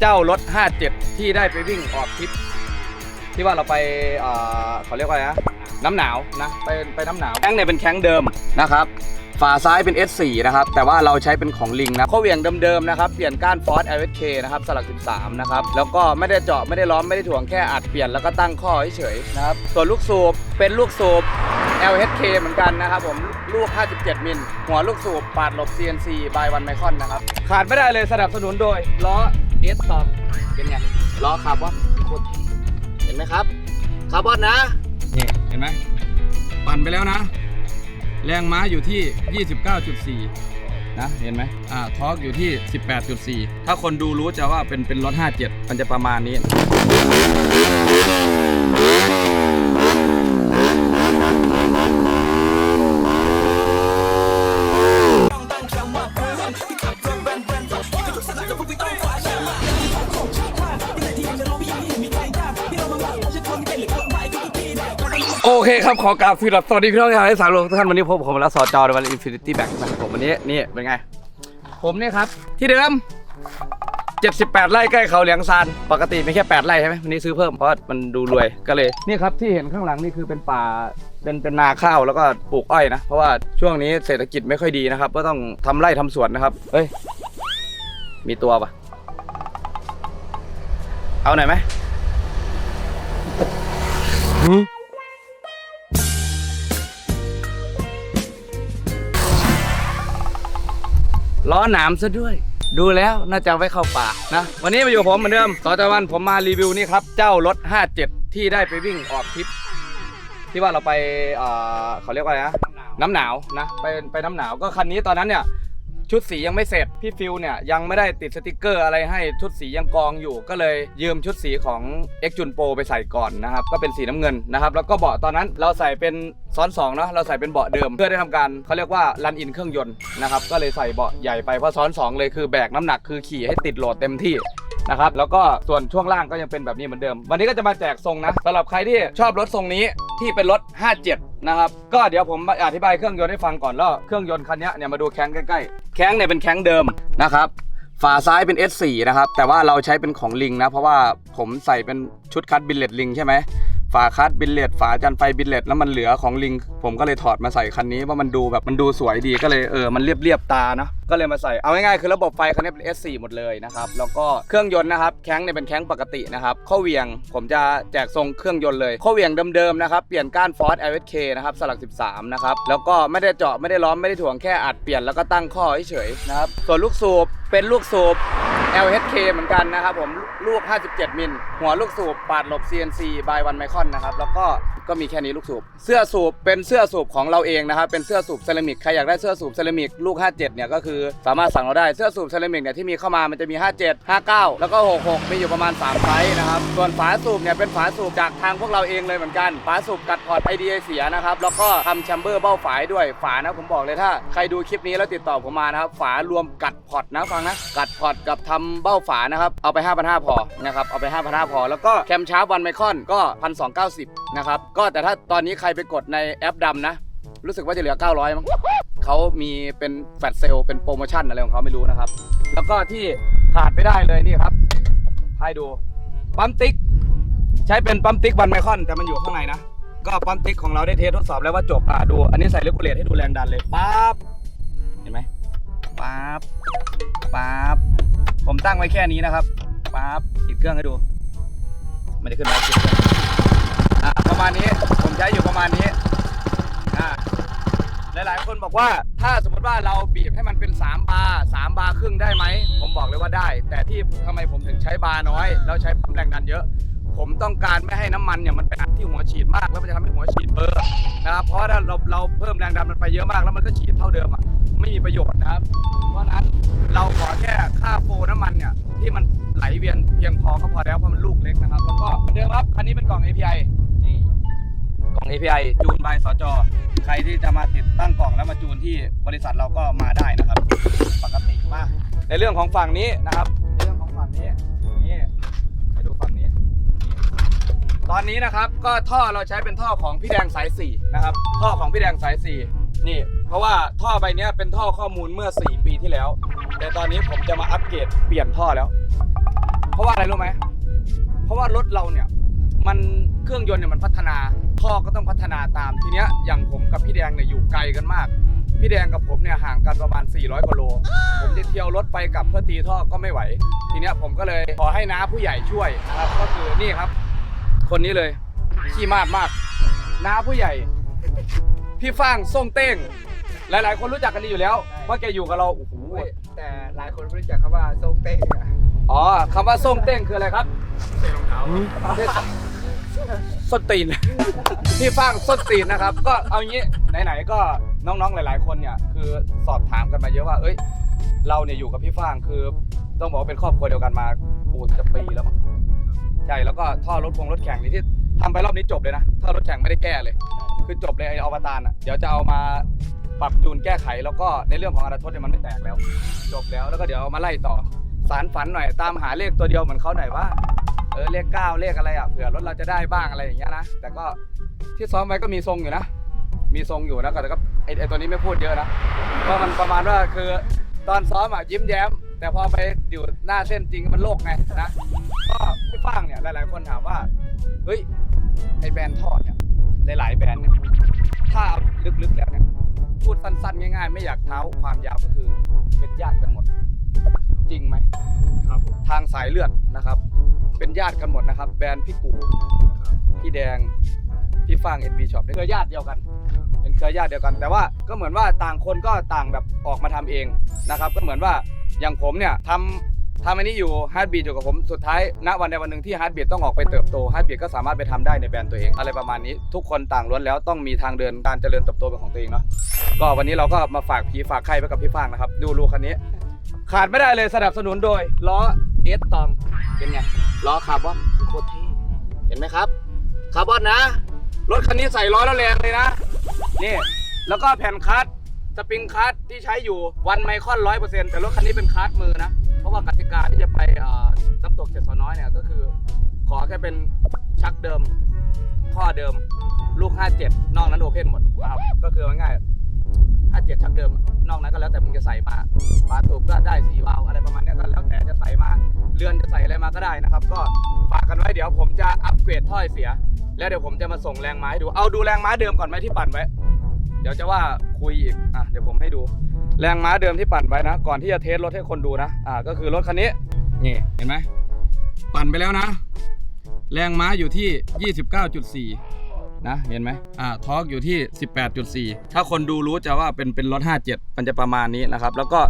เจ้ารถ 57 ที่ได้ไปวิ่งออกทริป ที่ว่าเราไปเอ่อเขาเรียกว่าอะไรนะน้ำหนาวนะไปไปน้ำหนาวแข้งเนี่ยเป็นแข้งเดิมนะครับฝาซ้ายเป็น S4 นะครับ แต่ว่าเราใช้เป็นของลิงนะข้อเหวี่ยงเดิมๆนะครับ เปลี่ยนก้านฟอร์ด LSK นะครับสลัก 13 นะครับ แล้วก็ไม่ได้เจาะไม่ได้ล้อมไม่ได้ถ่วงแค่อัดเปลี่ยนแล้วก็ตั้งข้อเฉยๆนะครับ ส่วนลูกสูบเป็นลูกสูบ LHK เหมือนกันนะครับผมลูก 57 มิล หัวลูกสูบปาดหลบ CNC by One Micron นะครับ ขาดไม่ได้เลยสนับสนุนโดยล้อ เอสตอมเป็นไงล้อคาร์บอนโคตรเห็นไหมครับคาร์บอนนะนี่เห็นไหมปั่นไปแล้วนะ แรงม้าอยู่ที่ 29.4 นะ เห็นไหมอ่าทอร์กอยู่ที่ 18.4 ถ้าคนดูรู้จะว่าเป็นเป็นรถ 57 มันจะประมาณนี้ คครับ ขอกราบสวัสดีพี่น้องชาวไอ้สารโลกทุกท่านวันนี้พบกับผมและสอจอในวันอินฟินิตี้แบ็กนะครับผมวันนี้นี่เป็นไง ผมเนี่ยครับ ที่เดิม 78 ไร่ใกล้เขาเหลียงซานปกติมีแค่ 8 ไร่ใช่ไหมวันนี้ซื้อเพิ่มเพราะมันดูรวยก็เลยนี่ครับที่เห็นข้างหลังนี่คือเป็นป่าเป็นเป็นนาข้าวแล้วก็ปลูกอ้อยนะ เพราะว่าช่วงนี้เศรษฐกิจไม่ค่อยดีนะครับ ก็ต้องทำไร่ทำสวนนะครับเฮ้ยมีตัวปะเอาหน่อยไหม ล้อหนามซะด้วย ดูแล้วน่าจะไว้เข้าป่านะ วันนี้มาอยู่ผมเหมือนเดิมต่อจากวันผมมารีวิวนี่ครับ เจ้ารถ 57 ที่ได้ไปวิ่งออกทริป ที่ว่าเราไปเอ่อเขาเรียกว่าอะไรนะ น้ำหนาวนะ ไปไปน้ำหนาวก็คันนี้ตอนนั้นเนี่ย ชุดสียังไม่เสร็จ พี่ฟิวเนี่ยยังไม่ได้ติดสติกเกอร์อะไรให้ชุดสียังกองอยู่ ก็เลยยืมชุดสีของ X จุนโปไปใส่ก่อนนะครับ ก็เป็นสีน้ำเงินนะครับ แล้วก็เบาะตอนนั้นเราใส่เป็นซ้อน2เนาะเราใส่เป็นเบาะเดิม เพื่อได้ทำการเขาเรียกว่ารันอินเครื่องยนต์นะครับก็เลยใส่เบาะใหญ่ไปเพราะซ้อน 2 เลยคือแบกน้ำหนักคือขี่ให้ติดโหลดเต็มที่นะครับแล้วก็ส่วนช่วงล่างก็ยังเป็นแบบนี้เหมือนเดิม วันนี้ก็จะมาแจกทรงนะสำหรับใครที่ชอบรถทรงนี้ที่เป็นรถ 57 นะครับ ก็เดี๋ยวผมอธิบายเครื่องยนต์ให้ฟังก่อนแล้วเครื่องยนต์คันนี้เนี่ยมาดูแข้งใกล้ๆแข้งเนี่ยเป็นแข้งเดิมนะครับฝาซ้ายเป็น S4 นะครับแต่ว่าเราใช้เป็นของลิงนะเพราะว่าผมใส่เป็นชุดคัดบิลเลตลิงใช่ไหม ฝาคัดบิลเลตฝาจันไฟบิลเลตแล้วมันเหลือของลิง ผมก็เลยถอดมาใส่คันนี้ว่ามันดูแบบมันดูสวยดีก็เลยเออมันเรียบเรียบตาเนาะก็เลยมาใส่เอาง่ายๆคือระบบไฟคันนี้เป็น S4 หมดเลยนะครับแล้วก็เครื่องยนต์นะครับแข้งเนี่ยเป็นแข้งปกตินะครับข้อเหวียงผมจะแจกทรงเครื่องยนต์เลยข้อเหวียงเดิมๆนะครับเปลี่ยนก้านฟอร์ด LSK นะครับสลัก 13นะครับแล้วก็ไม่ได้เจาะไม่ได้ล้อมไม่ได้ถ่วงแค่อัดเปลี่ยนแล้วก็ตั้งข้อเฉยๆนะครับส่วนลูกสูบเป็นลูกสูบ LHK เหมือนกันนะครับผมลูก 57 มิล หัวลูกสูบปาดหลบ CNC by One Micron นะครับ แล้วก็ก็มีแค่นี้ลูกสูบ เสื้อสูบเป็นเสื้อสูบของเราเองนะครับ เป็นเสื้อสูบเซรามิก ใครอยากได้เสื้อสูบเซรามิกลูก 57 เนี่ยก็คือสามารถสั่งเราได้ เสื้อสูบเซรามิกเนี่ยที่มีเข้ามา มันจะมี 57 59 แล้วก็ 66 มีอยู่ประมาณ 3 ไซส์นะครับ ส่วนฝาสูบเนี่ยเป็นฝาสูบจากทางพวกเราเองเลยเหมือนกัน ฝาสูบกัดพอร์ตไอเดียเสียนะครับ แล้วก็ทำแชมเบอร์เบ้าฝายด้วย ฝานะผมบอกเลยถ้าใครดูคลิปนี้แล้วติดต่อผมมานะครับ ฝารวมกัดพอร์ตนะฟังนะ กัดพอร์ตกับทำเบ้าฝานะครับเอาไป 5,500พอนะครับเอาไป 5,500พอ แล้วก็แคมชาร์ปวันไมคอนก็1,290นะครับก็แต่ถ้าตอนนี้ใครไปกดในแอปดำนะ รู้สึกว่าจะเหลือ 900มั้งเขามีเป็นแฟลชเซลเป็นโปรโมชั่นอะไรของเขาไม่รู้นะครับ แล้วก็ที่ขาดไม่ได้เลยนี่ครับให้ดูปั๊มติ๊กใช้เป็นปั๊มติ๊กวันไมคอนแต่มันอยู่ข้างในนะก็ปั๊มติ๊กของเราได้เทสทดสอบแล้วว่าจบอะดู อันนี้ใส่เลกูเลตให้ดูแรงดันเลยปั๊บเห็นไหมปั๊บปั๊บ ผมตั้งไว้แค่นี้นะครับปั๊บติดเครื่องให้ดู ไม่ได้ขึ้นมาติดเครื่องอะประมาณนี้ผมใช้อยู่ประมาณนี้อะหลายๆคนบอกว่าถ้าสมมติว่าเราบีบให้มันเป็น 3 บาร์3บาร์ครึ่งได้ไหม ผมบอกเลยว่าได้ แต่ที่ทำไมผมถึงใช้บาร์น้อย แล้วใช้ปั๊มแรงดันเยอะ ผมต้องการไม่ให้น้ำมันเนี่ยมันไปอัดที่หัวฉีดมากแล้วมันจะทำให้หัวฉีดเบอร์นะครับเพราะถ้าเราเราเพิ่มแรงดันมันไปเยอะมากแล้วมันก็ฉีดเท่าเดิมอะ ไม่มีประโยชน์นะครับ เพราะฉะนั้นเราขอแค่ค่าโฟน้ำมันเนี่ยที่มันไหลเวียนเพียงพอก็พอแล้วเพราะมันลูกเล็กนะครับ แล้วก็เหมือนเดิมครับคันนี้เป็นกล่อง API นี่กล่อง API จูนบายสจใครที่จะมาติดตั้งกล่องแล้วมาจูนที่บริษัทเราก็มาได้นะครับ ปกติมากในเรื่องของฝั่งนี้นะครับในเรื่องของฝั่งนี้นี่ให้ดูฝั่งนี้ตอนนี้นะครับก็ท่อเราใช้เป็นท่อของพี่แดงสายสี่นะครับ ท่อของพี่แดงสายสี่นี่ เพราะว่าท่อใบนี้เป็นท่อข้อมูลเมื่อ 4 ปีที่แล้ว แต่ตอนนี้ผมจะมาอัปเกรดเปลี่ยนท่อแล้ว เพราะว่าอะไรรู้ไหม เพราะว่ารถเราเนี่ยมันเครื่องยนต์เนี่ยมันพัฒนา ท่อก็ต้องพัฒนาตามทีเนี้ยอย่างผมกับพี่แดงเนี่ยอยู่ไกลกันมาก พี่แดงกับผมเนี่ยห่างกันประมาณ 400กว่าโล ผมจะเที่ยวรถไปกับเพื่อตีท่อก็ไม่ไหว ทีเนี้ยผมก็เลยขอให้น้าผู้ใหญ่ช่วยนะครับ ก็คือนี่ครับ คนนี้เลยขี้มาดมากน้าผู้ใหญ่ พี่ฟางส่งเต้ง หลาย ๆ คนรู้จักกันดีอยู่แล้วว่าแกอยู่กับเราโอ้โหแต่หลายคนไม่รู้จักคำว่าโซงเต้งอะอ๋อคำว่าส่งเต้งคืออะไรครับใส่รองเท้าส้นตีน พี่ฟางส้นตีนนะครับ ก็เอางี้ไหน ๆ ก็น้อง ๆ หลาย ๆ คนเนี่ย คือสอบถามกันมาเยอะว่า เอ้ย เราเนี่ยอยู่กับพี่ฟางคือต้องบอกว่าเป็นครอบครัวเดียวกันมาโอ้จะปีแล้วมั้งใช่แล้วก็ท่อรถพงรถแข่งนี่ที่ทำไปรอบนี้จบเลยนะท่อรถแข่งไม่ได้แก้เลย คือจบเลยไออวตารอะเดี๋ยวจะเอามา ปรับจูนแก้ไขแล้วก็ในเรื่องของอาราทศเนี่ยมันไม่แตกแล้ว จบแล้วแล้วก็เดี๋ยวเอามาไล่ต่อสารฝันหน่อยตามหาเลขตัวเดียวเหมือนเขาหน่อยว่าเออเลขเก้าเลขอะไรอะเผื่อรถเราจะได้บ้างอะไรอย่างเงี้ยนะแต่ก็ที่ซ้อมไว้ก็มีทรงอยู่นะ มีทรงอยู่นะแต่ก็ไอไอตัวนี้ไม่พูดเยอะนะก็มันประมาณว่าคือตอนซ้อมอะยิ้มแย้ม แต่พอไปอยู่หน้าเส้นจริงมันโลกไงนะก็พี่ฟ้างเนี่ยหลาย ๆ คนถามว่าเฮ้ยไอแบรนด์ท่อเนี่ยหลาย ๆ แบรนด์เนี่ยถ้าลึกๆแล้วเนี่ย พูดสั้นๆ ง่ายๆ ไม่อยากเท้าความยาวก็คือเป็นญาติกันหมด จริงไหมครับผมทางสายเลือดนะครับ เป็นญาติกันหมดนะครับ แบรนด์พี่กูพี่แดงพี่ฟางเอ็นบีช็อปเป็นเครือญาติเดียวกัน เป็นเครือญาติเดียวกัน แต่ว่าก็เหมือนว่าต่างคนก็ต่างแบบออกมาทำเองนะครับ ก็เหมือนว่าอย่างผมเนี่ยทำ ทำอันนี้อยู่ฮาร์ดบีอยู่กับผมสุดท้ายณวันใดวันหนึ่งที่ฮาร์ดบีต้องออกไปเติบโตฮาร์ดบีก็สามารถไปทำได้ในแบรนด์ตัวเองอะไรประมาณนี้ ทุกคนต่างล้วนแล้วต้องมีทางเดินการเจริญเติบโตเป็นของตัวเองเนาะก็วันนี้เราก็มาฝากผีฝากไข่ไปกับพี่ฟางนะครับดูลูกคันนี้ ขาดไม่ได้เลยสนับสนุนโดยล้อเอสตองเป็นไงล้อคาร์บอนโคตรเท่เห็นไหมครับคาร์บอนนะรถคันนี้ใส่ล้อแล้วแรงเลยนะนี่แล้วก็แผ่นคัสสปริงคัสที่ใช้อยู่วันไมคอนร้อยเปอร์เซ็นต์แต่รถคันนี้เป็นคัสมือนะ เพรที่จะไปน้ำตกเจ็ดสอน้อยเนี่ยก็คือ ขอแค่เป็นชักเดิม ข้อเดิม ลูก 57 นอกนั้นโอเพ่นหมดนะครับ ก็คือง่ายๆ57ชักเดิม นอกนั้นก็แล้วแต่มึงจะใส่มาฝาสูบก็ได้สีวาวอะไรประมาณนี้ก็แล้วแต่จะใส่มาเรือนจะใส่อะไรมาก็ได้นะครับ ก็ฝากกันไว้เดี๋ยวผมจะอัปเกรดถ้อยเสีย แล้วเดี๋ยวผมจะมาส่งแรงม้าให้ดูเอาดูแรงม้าเดิมก่อนไหมที่ปั่นไว้ เดี๋ยวจะว่าคุยอีกอะเดี๋ยวผมให้ดู แรงม้าเดิมที่ปั่นไว้นะ ก่อนที่จะเทสรถให้คนดูนะ อ่า ก็คือรถคันนี้ นี่ เห็นไหม ปั่นไปแล้วนะ แรงม้าอยู่ที่ 29.4 นะ เห็นไหมอ่า ทอร์กอยู่ที่ 18.4 ถ้าคนดูรู้จะว่าเป็นเป็นรถ 57 มันจะประมาณนี้นะครับ แล้วก็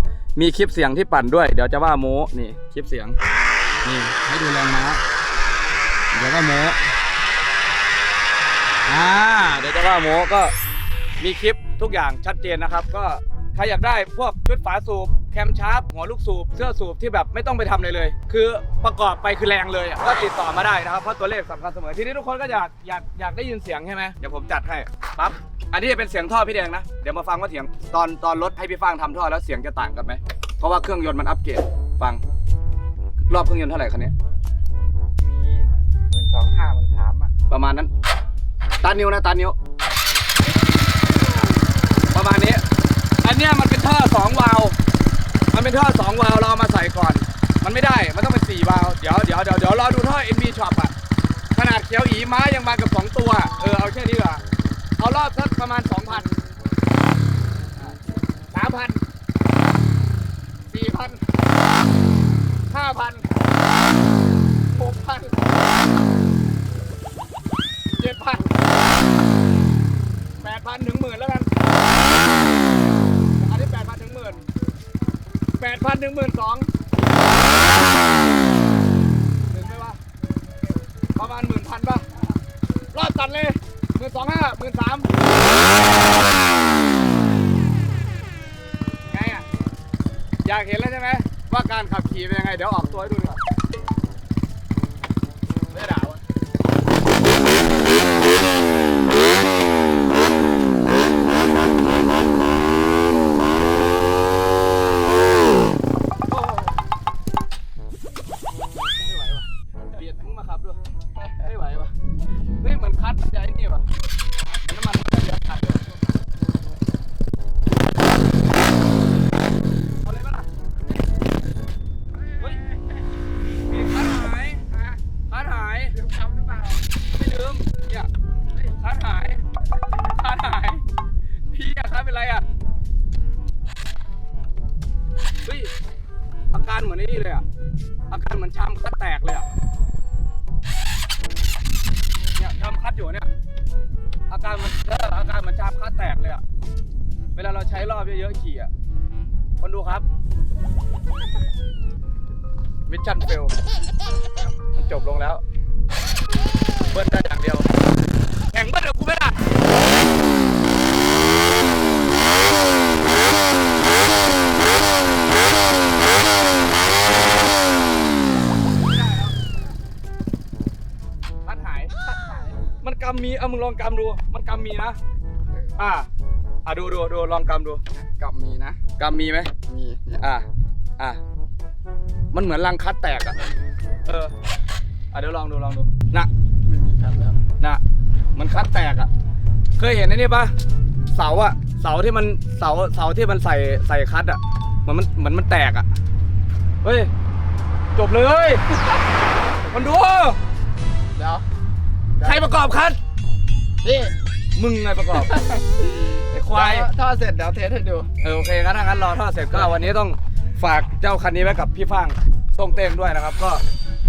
มีคลิปเสียงที่ปั่นด้วย เดี๋ยวจะว่าโม้นี่ คลิปเสียง นี่ ให้ดูแรงม้า เดี๋ยวก็โม้อ่า เดี๋ยวจะว่าโม้ก็มีคลิปทุกอย่างชัดเจนนะครับ ก็ ใครอยากได้พวกชุดฝาสูบแคมชาร์ปหัวลูกสูบเสื้อสูบที่แบบไม่ต้องไปทำอะไรเลย คือประกอบไปคือแรงเลยอะก็ติดต่อมาได้นะครับเพราะตัวเลขสำคัญเสมอทีนี้ทุกคนก็อยากอยากอยากได้ยินเสียงใช่ไหมเดี๋ยวผมจัดให้ปั๊บอันนี้จะเป็นเสียงท่อพี่แดงนะเดี๋ยวมาฟังว่าเสียงตอนตอนรถให้พี่ฟางทำท่อแล้วเสียงจะต่างกันไหมเพราะว่าเครื่องยนต์มันอัปเกรดฟัง รอบเครื่องยนต์เท่าไหร่คันนี้มีหมื่นสองห้าหมื่นสามอะประมาณนั้นตานิ้วนะตานิ้ว ประมาณนี้ อันเนี้ย มันเป็นท่อสองวาล์วมันเป็นท่อสองวาล์วเราเอามาใส่ก่อน มันไม่ได้ มันต้องเป็นสี่วาล์วเดี๋ยวเดี๋ยวเดี๋ยวเดี๋ยวรอดูท่อ NB Shop อะขนาดเขียวอีม้ายังมากับสองตัว เออเอาแค่นี้ดีกว่าเอารอบสักประมาณสองพันสามพันสี่พันห้าพันหกพัน เจ็ดพันแปดพันถึงหมื่นแล้วกัน อันนี้แปดพันถึงหมื่น พันหนึ่งหมื่นสองถึงไหมวะประมาณหมื่นพันป่ะ รอดตัดเลยหมื่นสองห้าหมื่นสาม วลาเราใช้รอบเยอะๆขี่อะคนดูครับมิชชั่นเฟลมันจบลงแล้ว เบิ้ลได้อย่างเดียว แข่งเบิ้ลกับกูไม่ได้คัดหายมันกำมี เอามึงลองกำดู มันกำมีนะ อ่า อะดูดูดูลองกำดูก็มีนะกำมีไหมมีเนี่ยอะอะมันเหมือนรังคัดแตกอะเอออะเดี๋ยวลองดูลองดูน่ะไม่มีครับแล้วน่ะมันคัดแตกอะ เคยเห็นไอ้นี่ปะเสาอะเสาที่มันเสาเสาที่มันใส่ใส่คัดอะเหมือนมันเหมือนมันแตกอะเฮ้ยจบเลยมันดูเดี๋ยวใครประกอบคัดนี่มึงไงประกอบไอ้ ควายเดี๋ทอดเสร็จเดี๋ยวเทสให้ดู เออโอเคงั้นถ้างั้นรอทอดเสร็จก็วันนี้ต้องฝากเจ้าคันนี้ไว้กับพี่ฟางส่งเต้งด้วยนะครับ ก็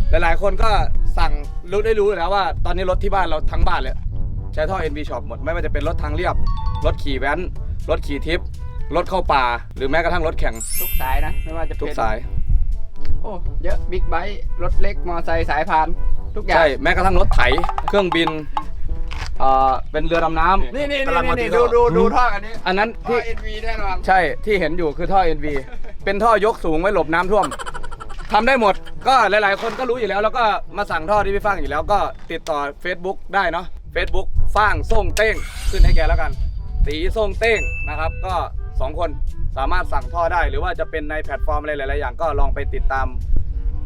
หลายๆ คนก็สั่งรู้ได้รู้อยู่แล้วว่าตอนนี้รถที่บ้านเราทั้งบ้านเลยใช้ท่อ NV Shop หมดไม่ว่าจะเป็นรถทางเรียบ รถขี่แว้น รถขี่ทิปรถเข้าป่า หรือแม้กระทั่งรถแข่งทุกสายนะ ไม่ว่าจะเป็นทุกสายโอ้เยอะบิ๊กไบค์รถเล็กมอไซค์สายพาน ทุกอย่าง ใช่แม้กระทั่งรถไถเครื่องบิน เอ่อเป็นเรือดำน้ำนี่นี่กำลังนี่มานี่ถึงดูแล้วดูดูท่ออันนี้อันนั้นท่อที่ NV แน่นอนใช่ที่เห็นอยู่คือท่อ NV เป็นท่อยกสูงไว้หลบน้ำท่วมทำได้หมด ก็หลาย ๆ คนก็รู้อยู่แล้ว แล้วก็มาสั่งท่อที่พี่ฟ้างอยู่แล้วก็ติดต่อ Facebook ได้เนาะ Facebook ฟ้างส่งเต้งขึ้นให้แกแล้วกัน ตีส่งเต้งนะครับ ก็2คนสามารถสั่งท่อได้หรือว่าจะเป็นในแพลตฟอร์มอะไรหลาย ๆ อย่างก็ลองไปติดตาม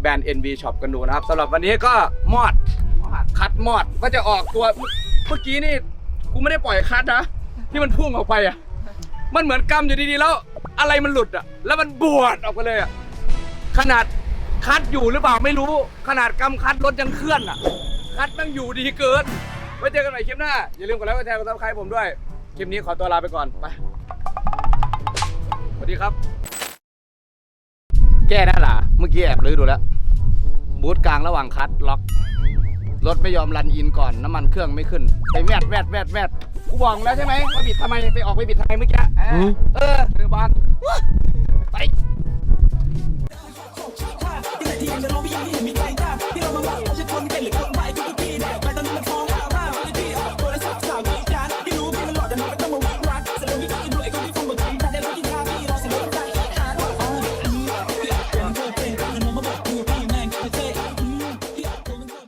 แบรนด์ NV Shop กันดูนะครับสำหรับวันนี้ก็มอด คัดมอดก็จะออกตัว เมื่อกี้นี่กูไม่ได้ปล่อยคัดนะที่มันพุ่งออกไปอะ มันเหมือนกำอยู่ดีๆแล้ว อะไรมันหลุดอะ แล้วมันบวดออกไปเลยอะขนาดคัดอยู่หรือเปล่าไม่รู้ ขนาดกำคัดรถยังเคลื่อนอะ คัดมันอยู่ดีเกินไว้เจอกันใหม่คลิปหน้า อย่าลืมกดไลค์กดแชร์กดซับสไครต์ผมด้วย คลิปนี้ขอตัวลาไปก่อนไปสวัสดีครับ แก้ได้หรอเมื่อกี้แอบลื้อดูแล้ว บูธกลางระหว่างคัดล็อก รถไม่ยอมรันอินก่อนน้ำมันเครื่องไม่ขึ้นไปแวดแวดแวดแวดกูบอกแล้วใช่ไหมว่าบิดทำไมไปออกไปบิดทำไมเมื่อกี้เออเออมือบานไป